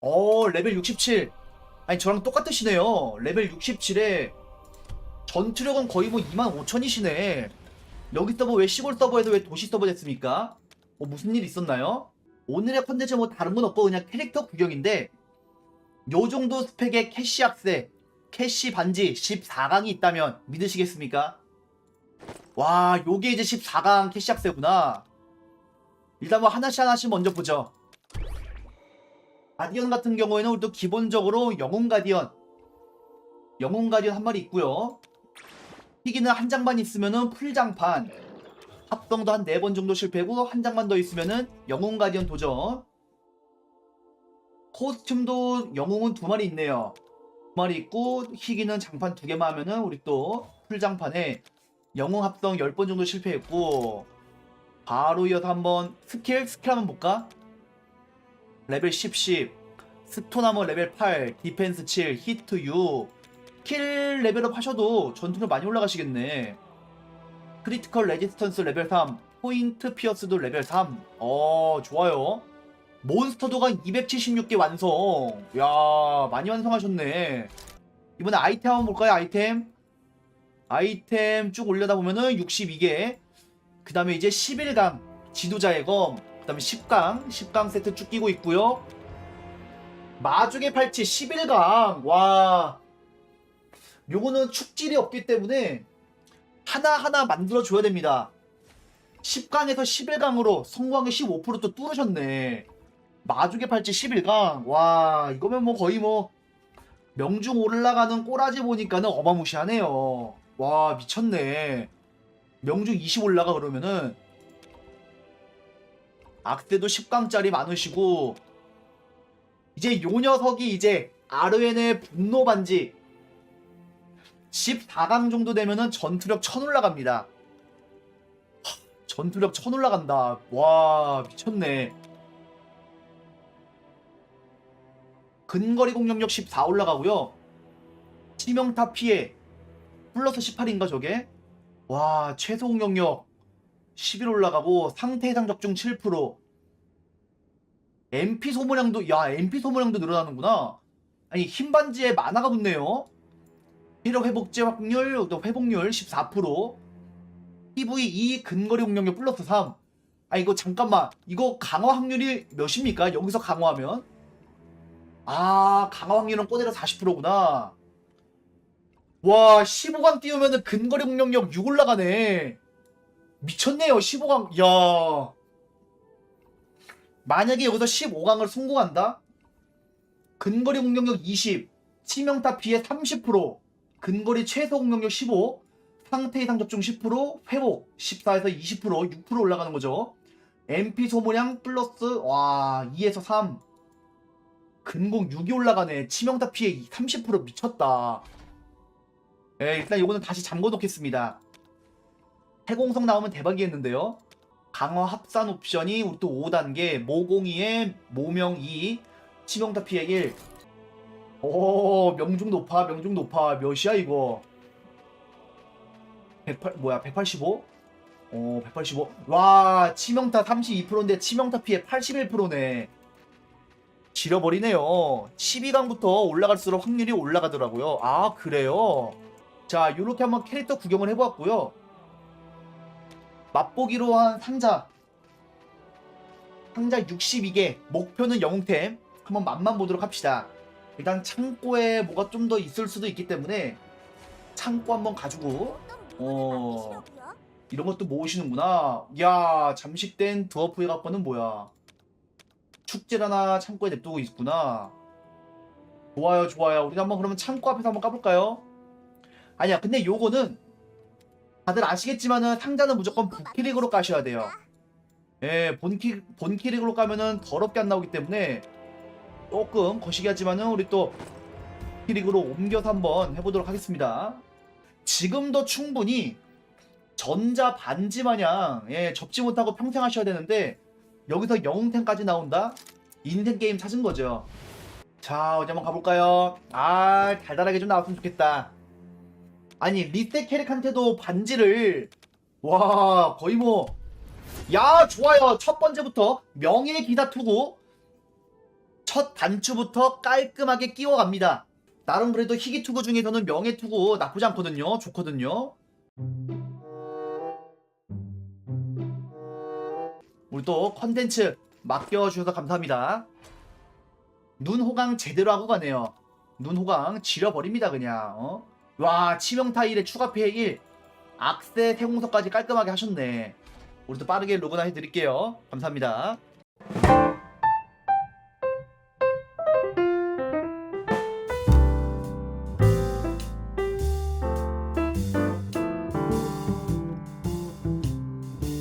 어, 레벨 67. 아니, 저랑 똑같으시네요. 레벨 67에 전투력은 거의 뭐 25,000이시네. 여기 서버 왜 시골 서버에서 왜 도시 서버 됐습니까? 뭐 무슨 일 있었나요? 오늘의 컨텐츠 뭐 다른 건 없고 그냥 캐릭터 구경인데 요 정도 스펙의 캐시 악세, 캐시 반지 14강이 있다면 믿으시겠습니까? 와, 요게 이제 14강 캐시 악세구나. 일단 뭐 하나씩 하나씩 먼저 보죠. 가디언 같은 경우에는 우리 또 기본적으로 영웅 가디언. 영웅 가디언 한 마리 있고요. 희기는 한 장만 있으면은 풀장판. 합성도 한 네 번 정도 실패고 한 장만 더 있으면은 영웅 가디언 도전. 코스튬도 영웅은 두 마리 있네요. 두 마리 있고 희기는 장판 두 개만 하면은 우리 또 풀장판에 영웅 합성 10번 정도 실패했고 바로 이어서 한번 스킬 스킬 한번 볼까? 레벨 10, 10 스톤하머 레벨 8 디펜스 7 히트 6 킬 레벨업 하셔도 전투력 많이 올라가시겠네. 크리티컬 레지스턴스 레벨 3 포인트 피어스도 레벨 3 어 좋아요. 몬스터도가 276개 완성. 야 많이 완성하셨네. 이번에 아이템 한번 볼까요 아이템? 아이템 쭉 올려다 보면은 62개. 그 다음에 이제 11강 지도자의 검, 그 다음에 10강, 10강 세트 쭉 끼고 있고요. 마중의 팔찌 11강, 와. 요거는 축질이 없기 때문에 하나하나 만들어줘야 됩니다. 10강에서 11강으로 성공하게 15%또 뚫으셨네. 마중의 팔찌 11강, 와, 이거면 뭐 거의 뭐 명중 올라가는 꼬라지 보니까는 어마무시하네요. 와, 미쳤네. 명중 20 올라가 그러면은 악세도 10강짜리 많으시고 이제 요 녀석이 이제 아르엔의 분노 반지 14강 정도 되면은 전투력 1000 올라갑니다. 하, 전투력 1000 올라간다. 와 미쳤네. 근거리 공격력 14 올라가고요. 치명타 피해 플러스 18인가 저게? 와 최소 공격력 11 올라가고 상태 이상 적중 7% MP 소모량도 야 MP 소모량도 늘어나는구나. 아니 흰 반지에 만화가 붙네요. 피력 회복제 확률 또 회복률 14% PV 2 근거리 공격력 플러스 3 아 이거 잠깐만. 이거 강화 확률이 몇입니까? 여기서 강화하면? 아 강화 확률은 꼬대로 40%구나. 와 15강 띄우면은 근거리 공격력 6 올라가네. 미쳤네요 15강. 야 만약에 여기서 15강을 성공한다? 근거리 공격력 20 치명타 피해 30% 근거리 최소 공격력 15 상태 이상 접종 10% 회복 14에서 20% 6% 올라가는 거죠. MP 소모량 플러스 와 2에서 3 근공 6이 올라가네. 치명타 피해 30% 미쳤다. 예, 일단 이거는 다시 잠궈 놓겠습니다. 해공성 나오면 대박이겠는데요. 강화 합산 옵션이 우리 또 5단계 모공이에 모명 2 치명타 피해 1 오, 명중 높아, 명중 높아. 몇이야, 이거? 108, 뭐야, 185? 어, 185. 와, 치명타 32%인데 치명타 피해 81%네. 지려버리네요. 12강부터 올라갈수록 확률이 올라가더라고요. 아, 그래요? 자, 요렇게 한번 캐릭터 구경을 해보았고요. 맛보기로 한 상자. 상자 62개. 목표는 영웅템. 한번 맛만 보도록 합시다. 일단 창고에 뭐가 좀 더 있을 수도 있기 때문에 창고 한번 가지고 어 이런 것도 모으시는구나. 야 잠식된 드워프의 갖고는 뭐야? 축제 하나 창고에 냅두고 있구나. 좋아요 좋아요. 우리 한번 그러면 창고 앞에서 한번 까볼까요? 아니야 근데 요거는 다들 아시겠지만은 상자는 무조건 부키릭으로 까셔야 돼요. 예 본키, 본키릭으로 까면은 더럽게 안 나오기 때문에 조금 거시기 하지만은 우리 또 키릭으로 옮겨서 한번 해보도록 하겠습니다. 지금도 충분히 전자 반지 마냥 예, 접지 못하고 평생 하셔야 되는데 여기서 영웅템까지 나온다? 인생 게임 찾은 거죠. 자 어디 한번 가볼까요? 아 달달하게 좀 나왔으면 좋겠다 아니 리세 캐릭한테도 반지를 와 거의 뭐 야 좋아요 첫 번째부터 명예 기사 투구 첫 단추부터 깔끔하게 끼워갑니다. 나름 그래도 희귀 투구 중에서는 명예 투구 나쁘지 않거든요. 좋거든요. 우리 또 컨텐츠 맡겨주셔서 감사합니다. 눈 호강 제대로 하고 가네요. 눈 호강 지려버립니다 그냥. 어? 와 치명타 1에 추가 피해 1 악세 세공서까지 깔끔하게 하셨네. 우리도 빠르게 로그나 해드릴게요. 감사합니다.